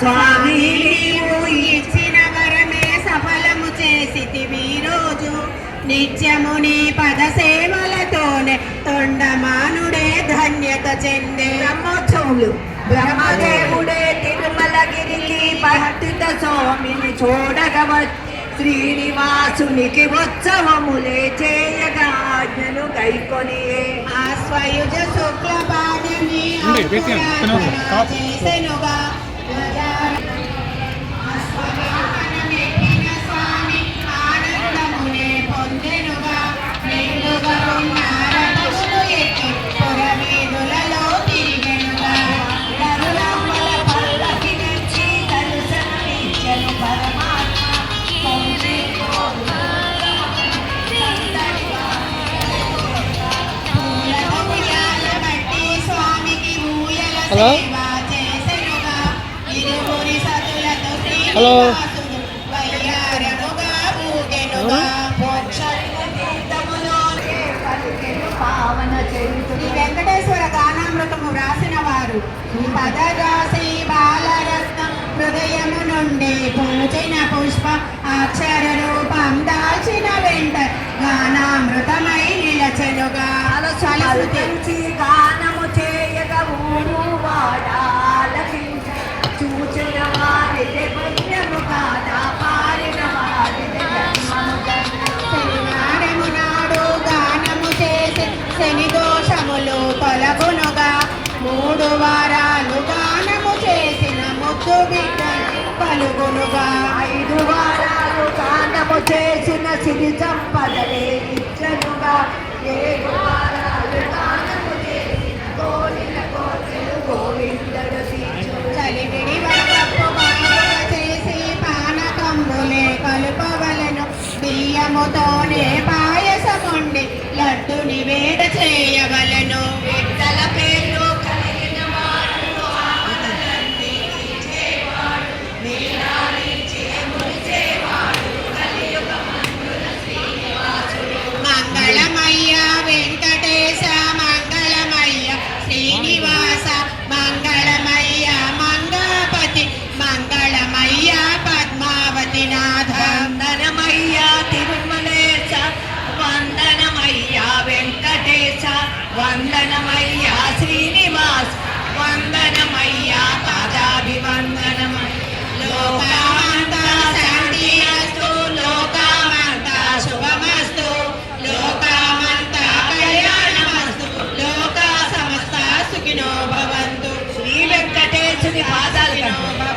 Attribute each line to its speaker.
Speaker 1: స్వామి నీవు ఇచ్చిన వరమే సఫలము చేసితివి రోజు నిత్యము నీ పద సేవలతోనే తొండమానుడే ధన్యత చెందే.
Speaker 2: బ్రహ్మోత్సవములు బ్రహ్మదేవుడే తిరుమలగిరికి భక్తిత స్వామిని చూడగవచ్చు శ్రీనివాసునికి ఉత్సవములే చేయగా ఆజ్ఞను గైకొని.
Speaker 1: చేసెనుగా.
Speaker 2: చరితుడు
Speaker 1: శ్రీ వెంకటేశ్వర గానామృతము వ్రాసిన వారు ఈ పదరాశి బాలరత్నం హృదయము నుండి పూచిన పుష్ప అక్షర రూపం దాల్చిన వెంట గానామృతమై నిలచెనుగా. పలుగునుగా
Speaker 2: ఐదు వారాలు గానము చేసిన సిరి సంపదలే ఇచ్చనుగా. ఏడు వారాలు గానము చేసిన కోరిన కోరిలు గోవిందుడు.
Speaker 1: చలివిడి వరకప్పు చేసి పానకంబులే కలుపవలను. బియ్యముతోనే పాయసముండి. Laddu
Speaker 2: Thank you.